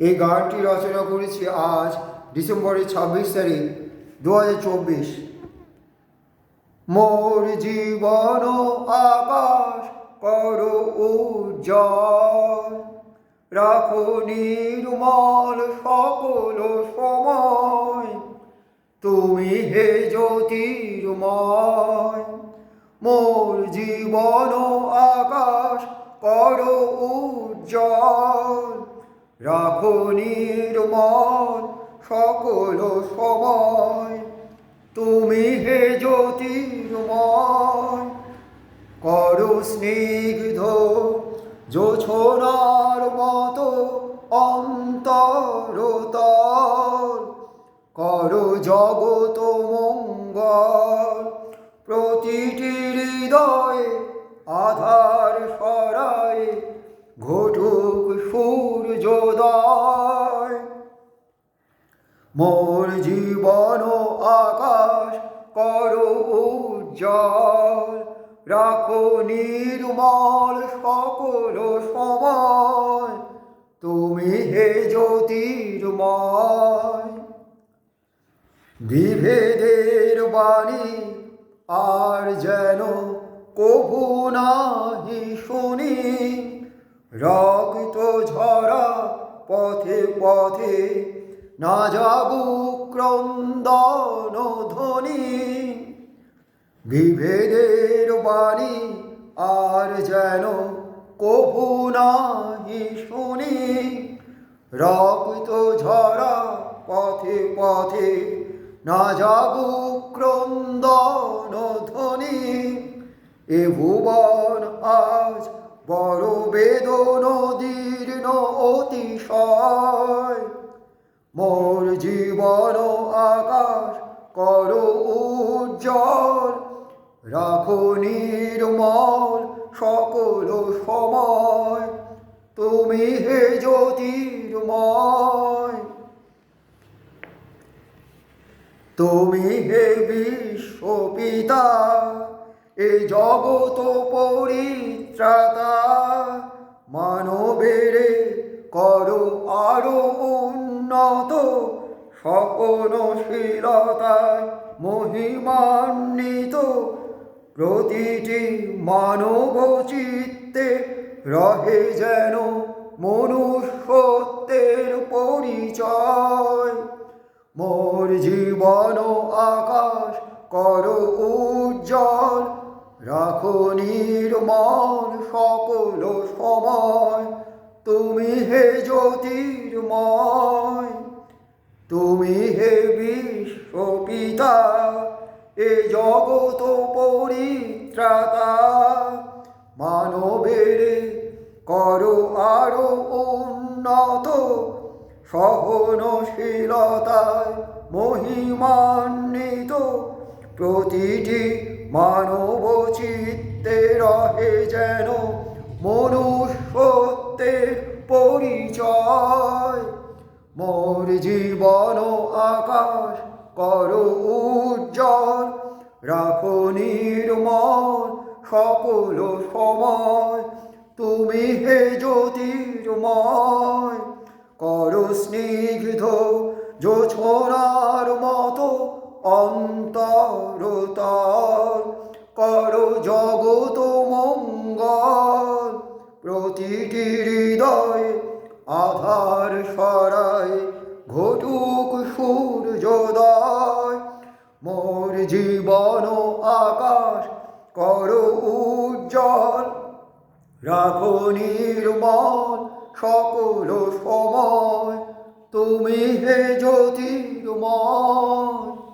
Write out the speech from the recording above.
এই গানটি রচনা করেছি আজ, ডিসেম্বরের ছাব্বিশ তারিখ দু হাজার চব্বিশ। মোর জীবন আকাশ করো উজ্জ্বল। রাখো নির্মল সকল সময়। তুমি হে জ্যোতির্ময়। মোর জীবন আকাশ করো উজ্জ্বল। রাখো নির্মল সকল সময়। তুমি হে জ্যোতির্ময়, করো স্নিগ্ধ জোছনার মতো অন্তরতর করো জগত মঙ্গল, প্রতিটি হৃদয়ে আধার সরায় ঘটুক সূর্যোদয় মোর জীবন আকাশ করো উজ্জ্বল। রাখো নির্মল সকল সময়। তুমি হে জ্যোতির্ময়। বিভেদের বাণী আর যেন কভু নাহি শুনি। রক্ত ঝরা পথে পথে, না যাবু ক্রন্দন ধ্বনি বিভেদের বাণী আর যেন কভু নাহি শুনি। রক্ত ঝরা পথে পথে, না যাবু ক্রন্দন ধ্বনি এ ভুবন আজ বড় বেদন দীর্ণ অতিশয়। মোর জীবন আকাশ করো উজ্জ্বল। রাখো নির্মল সকল সময়। তুমি হে জ্যোতির্ময়। তুমি হে বিশ্বপিতা এ জগত পরিত্রাতা মানবেরে করো আরও উন্নত স্বপনশীলতায় মহিমান্বিত। প্রতিটি মানব চিত্তে রহে যেন মনুষ্যত্বের পরিচয়। মোর জীবন আকাশ করো উজ্জ্বল রাখো নির্মল সকল সময়। তুমি হে জ্যোতির্ময়, তুমি হে বিশ্বপিতা এ জগত পরিত্রাতা। মানবের করো আরও উন্নত, সহনশীলতায় মহিমান্বিত। প্রতিটি মানব চিত্তে রহে যেন মনুষ্যত্বের পরিচয়। মোর জীবন আকাশ কর উজ্জ্বল, রাখো নির্মল সকল সময়। তুমি হে জ্যোতির্ময়, কর স্নিগ্ধ জোছনার মতো অন্তরতর প্রতিটি হৃদয় আধার সরায়, ঘটুক সূর্যোদয়। মোর জীবন আকাশ করো উজ্জ্বল। রাখো নির্মল সকল সময়, তুমি হে জ্যোতির্ময়।